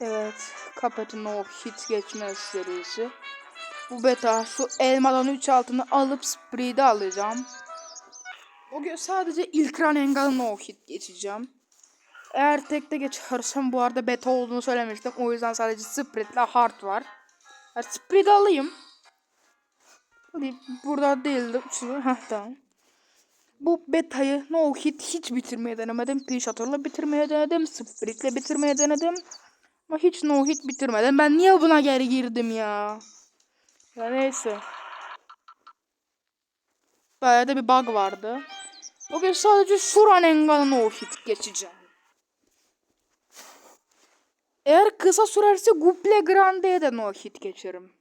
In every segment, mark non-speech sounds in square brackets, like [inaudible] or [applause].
Evet. Kapatın o hit geçmez serisi. Bu beta şu elmadan 3 altını alıp spree'de alacağım. Bugün sadece ilk run engel'ın o hit geçeceğim. Eğer tekte geçersem bu arada beta olduğunu söylemiştim. O yüzden sadece sprint ile hard var. Yani spree'de alayım. Burada değildi. Heh, tamam. Bu betayı no hit hiç bitirmeye denemedim. Pinshotter'la bitirmeye denedim. Sprit'le bitirmeye denedim. Ama hiç no hit bitirmedim. Ben niye buna geri girdim ya? Ya neyse. Bayağı da bir bug vardı. Bugün sadece Suran Engal'ın no hit geçeceğim. Eğer kısa sürerse Guple Grande'ye de no hit geçerim.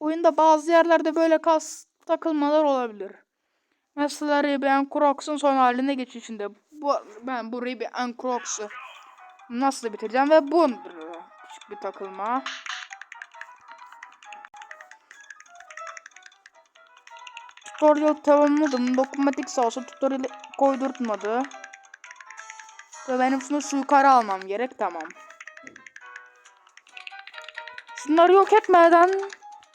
Oyunda bazı yerlerde böyle kas takılmalar olabilir. Mesela Ribian Crocs'un son haline geçişinde bu, ben bu Ribian Crocs'u nasıl bitireceğim ve bu küçük bir takılma. Tutorial tamamladım. Dokunmatik sağ olsa tutorial koydurtmadı. Ve benim şunu şu yukarı almam gerek. Tamam. Şunları yok etmeden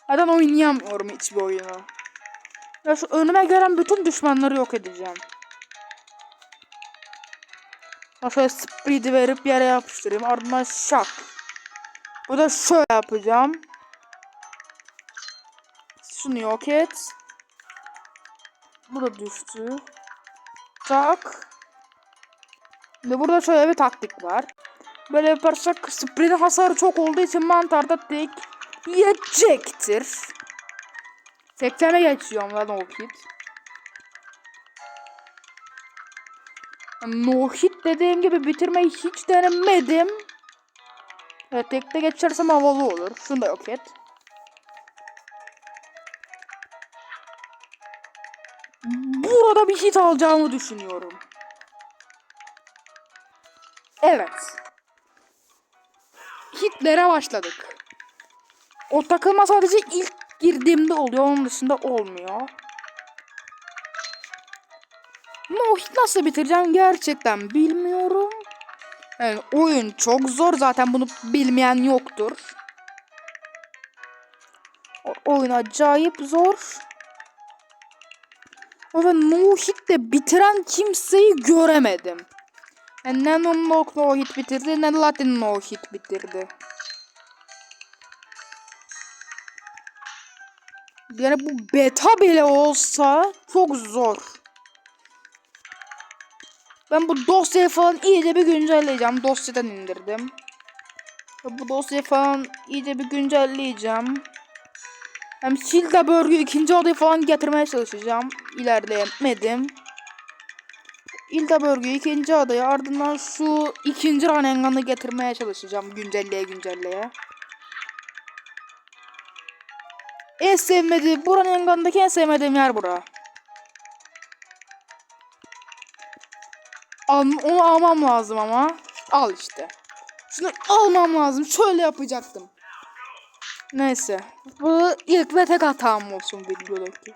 neden oynayamıyorum hiçbir oyunu. Ya şu önüme gelen bütün düşmanları yok edeceğim. Şöyle speed verip yere yapıştırayım. Ardından şak. Bu da şöyle yapacağım. Şunu yok et. Bu da düştü. Tak. Ve burada şöyle bir taktik var. Böyle yaparsak sprint hasarı çok olduğu için mantarda tek yiyecektir. 80'e geçiyorum lan no hit. No hit dediğim gibi bitirmeyi hiç denemedim. Evet tekte geçersem havalı olur. Şunu da yok et. Burada bir hit alacağımı düşünüyorum. Evet. Hitlere başladık. O takılma sadece ilk girdiğimde oluyor. Onun dışında olmuyor. Hit nasıl bitireceğim gerçekten bilmiyorum. Yani oyun çok zor zaten bunu bilmeyen yoktur. O oyun acayip zor. Ve no hit de bitiren kimseyi göremedim. Yani ne no, bitirdi ne Latin no hit bitirdi. Yani bu beta bile olsa çok zor. Ben bu dosyayı falan iyice bir güncelleyeceğim. Dosyadan indirdim. Bu dosyayı falan iyice bir güncelleyeceğim. Hem Hildeberg'ü ikinci adayı falan getirmeye çalışacağım. İlerleyemedim. Hildeberg'ü ikinci adayı ardından şu ikinci Ranengan'ı getirmeye çalışacağım. Güncelleye güncelleye. En sevmediğim, buranın Ranengan'daki en sevmediğim yer bura. Al, onu almam lazım ama. Al işte. Şunu almam lazım. Şöyle yapacaktım. Neyse. Bu ilk ve tek hatam olsun videodaki.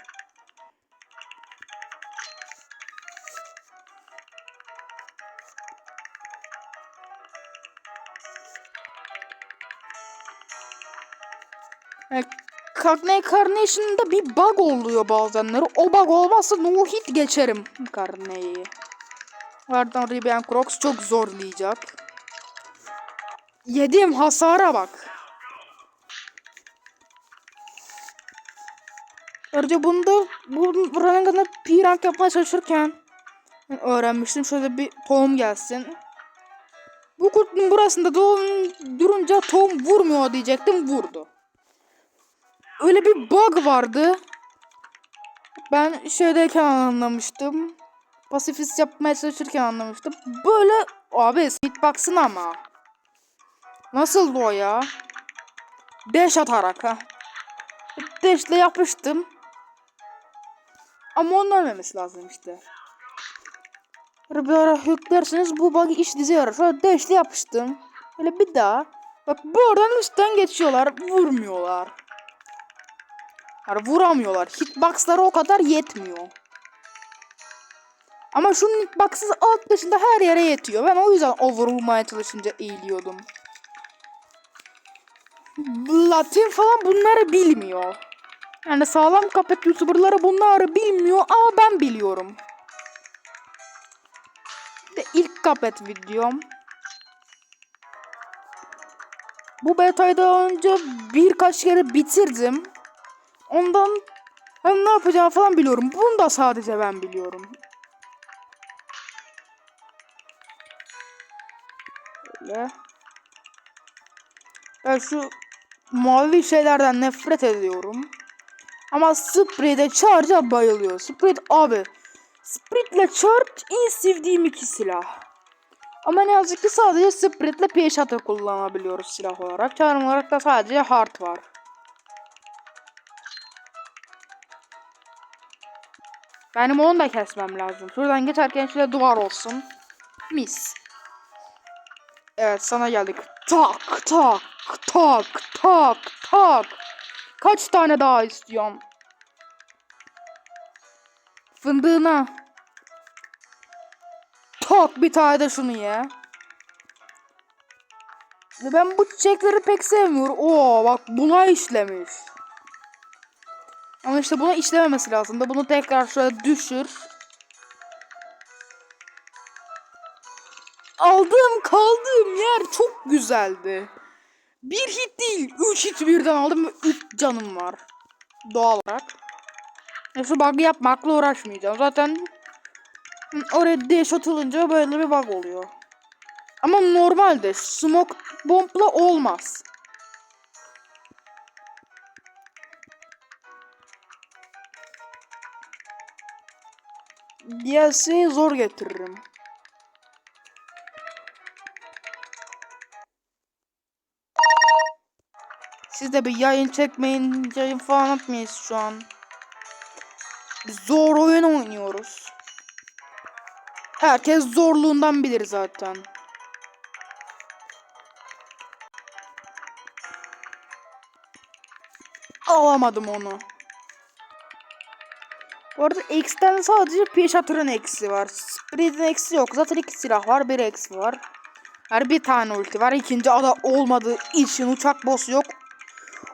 Cagney Carnation'da bir bug oluyor bazenleri. O bug olmazsa no hit geçerim Carney'i. Ardından Ribian Crocs çok zorlayacak. Yediğim hasara bak. Ayrıca bunda bu kadar bir rank yapmaya çalışırken öğrenmiştim. Şöyle bir tohum gelsin. Bu kurtun burasında doğum durunca tohum vurmuyor diyecektim. Vurdu. Öyle bir bug vardı. Ben şeydeyken anlamıştım. Pasifist yapmaya çalışırken anlamıştım. Böyle abi hitbox'ın ama. Nasıl o ya? Dash atarak ha. Dash'le yapıştım. Ama onun ölmemesi lazım işte. Bir ara yüklerseniz bu bug iş dize yarar. Şöyle dash'le yapıştım. Böyle bir daha. Bak buradan üstten geçiyorlar. Vurmuyorlar. Yani vuramıyorlar. Hitbox'ları o kadar yetmiyor. Ama şunun hitbox'ı alt dışında her yere yetiyor. Ben o yüzden over vurmaya çalışınca eğiliyordum. Latin falan bunları bilmiyor. Yani sağlam kapet youtuberları bunları bilmiyor ama ben biliyorum. De ilk kapet videom. Bu betayı daha önce birkaç kere bitirdim. Ondan ben ne yapacağımı falan biliyorum. Bunu da sadece ben biliyorum. Böyle. Ben şu mavi şeylerden nefret ediyorum. Ama Spray'de Charge'a bayılıyor. Spray abi. Sprit'le Charge en sevdiğim iki silah. Ama ne yazık ki sadece Sprit'le P-Shot'ı kullanabiliyoruz silah olarak. Charm olarak da sadece Heart var. Benim onu da kesmem lazım. Şuradan geçerken şöyle duvar olsun. Mis. Evet sana geldik. Tak tak tak tak tak. Kaç tane daha istiyorsun? Fındığına. Tak bir tane de şunu ye. Ben bu çiçekleri pek sevmiyorum. Oo bak buna işlemiş. Ama işte buna işlememesi lazım da bunu tekrar şöyle düşür. Aldığım kaldığım yer çok güzeldi. Bir hit değil, üç hit birden aldım ve üç canım var. Doğal olarak. Ya şu bug'ı yapmakla uğraşmayacağım. Zaten oraya dash atılınca böyle bir bug oluyor. Ama normalde smoke bombla olmaz. DLC'yi zor getiririm. Siz de bir yayın çekmeyin, yayın falan atmayız şu an. Biz zor oyun oynuyoruz. Herkes zorluğundan bilir zaten. Alamadım onu. Bu arada X'ten sadece Piyaşatır'ın eksi var. Spirit'in eksi yok. Zaten iki silah var. Bir eksi var. Her bir tane ulti var. İkinci ada olmadığı için uçak boss yok.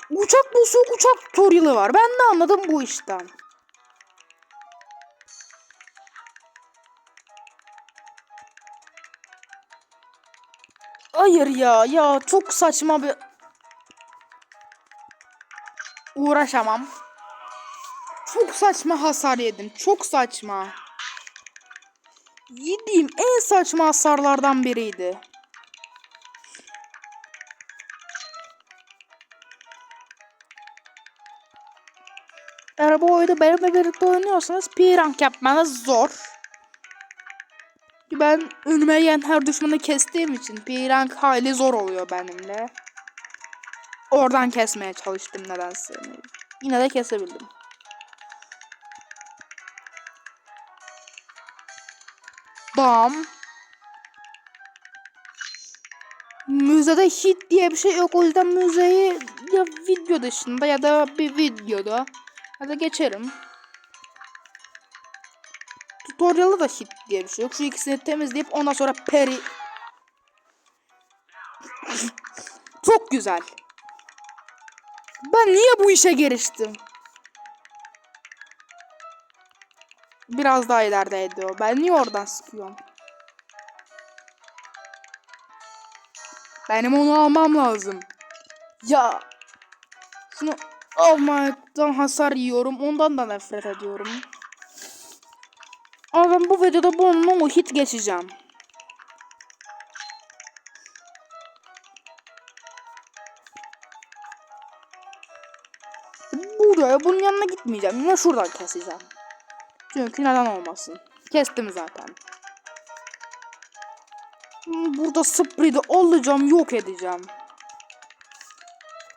Uçak boss yok. Uçak tutorial'ı var. Ben de anladım bu işten. Hayır ya. Ya çok saçma bir... Uğraşamam. Çok saçma hasar yedim. Çok saçma. Yediğim en saçma hasarlardan biriydi. Bu oyunu benimle birlikte oynuyorsanız P rank yapmanız zor. Ben önüme gelen her düşmanı kestiğim için P rank hayli zor oluyor benimle. Oradan kesmeye çalıştım nedense. Yine de kesebildim. Bam. Müzede hit diye bir şey yok. O yüzden müzeyi ya video dışında ya da bir videoda ya da geçerim. Tutorial'da da hit diye bir şey yok. Şu ikisini temizleyip ondan sonra peri... Çok güzel. Ben niye bu işe giriştim? Biraz daha ilerideydi o. Ben niye oradan sıkıyorum? Benim onu almam lazım. Ya. Şunu almaktan hasar yiyorum. Ondan da nefret ediyorum. Ama ben bu videoda bununla o hit geçeceğim. Buraya bunun yanına gitmeyeceğim. Yine şuradan keseceğim. Çünkü neden olmasın. Kestim zaten. Hmm, Burada spread'i alacağım yok edeceğim.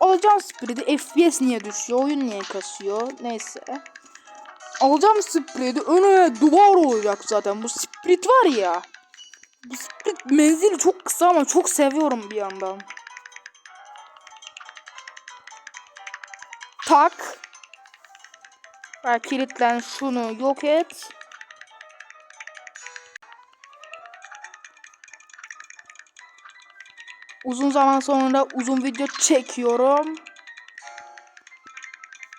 Alacağım spread'i FPS niye düşüyor oyun niye kasıyor neyse. Alacağım spread'i önüne duvar olacak zaten bu spread var ya. Bu spread menzili çok kısa ama çok seviyorum bir yandan. Tak. Bak kilitlen şunu yok et. Uzun zaman sonra uzun video çekiyorum.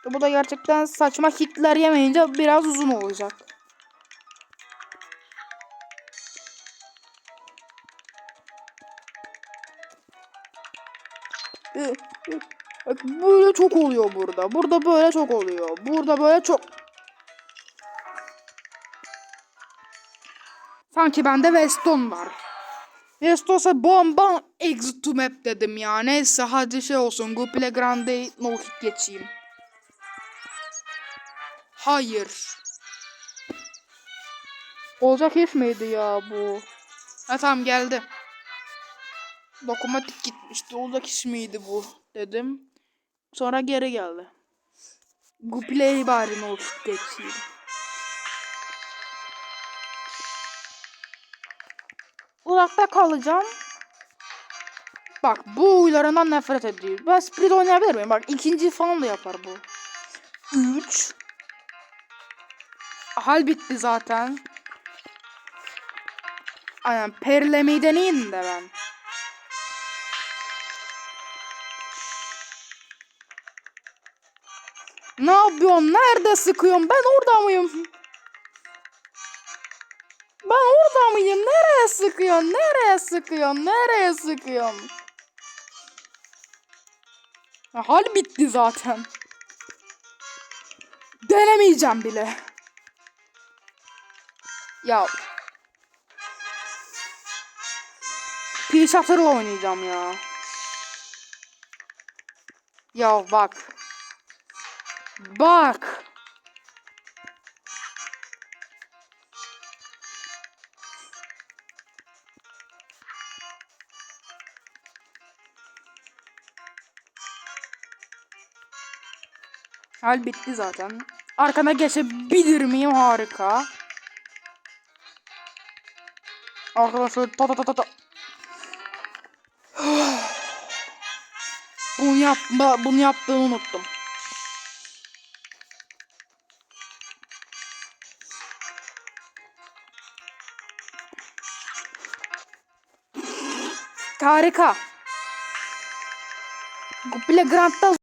Bu da gerçekten saçma hitler yemeyince biraz uzun olacak. Üh, üh. Böyle çok oluyor burada. Burada böyle çok oluyor. Burada böyle çok. Sanki bende Weston var. Weston'sa bomba exit to map dedim ya. Neyse hadi şey olsun. Google Grande no hit geçeyim. Hayır. Olacak iş miydi ya bu? Ha tamam geldi. Dokunmatik gitmişti. Olacak iş miydi bu dedim. Sonra geri geldi. Google bari no hit geçeyim. Uzakta kalacağım. Bak bu huylarından nefret ediyorum. Ben Spirit oynayabilir miyim? Bak ikinci falan da yapar bu. 3 Hal bitti zaten. Aynen perilemeyi deneyeyim de ben. Ne yapıyorsun? Nerede sıkıyorsun? Ben orada mıyım? Ben orada mıyım? Nereye sıkıyorsun? Nereye sıkıyorsun? Nereye sıkıyorsun? Hal bitti zaten. Denemeyeceğim bile. Ya. P-Shafter'ı oynayacağım ya. Ya bak. Bak. Hal bitti zaten. Arkana geçebilir miyim? Harika. Arkadaşlar ta ta ta ta ta. [sighs] bunu yapma, bunu yaptığımı unuttum. Harika. Google Grand'da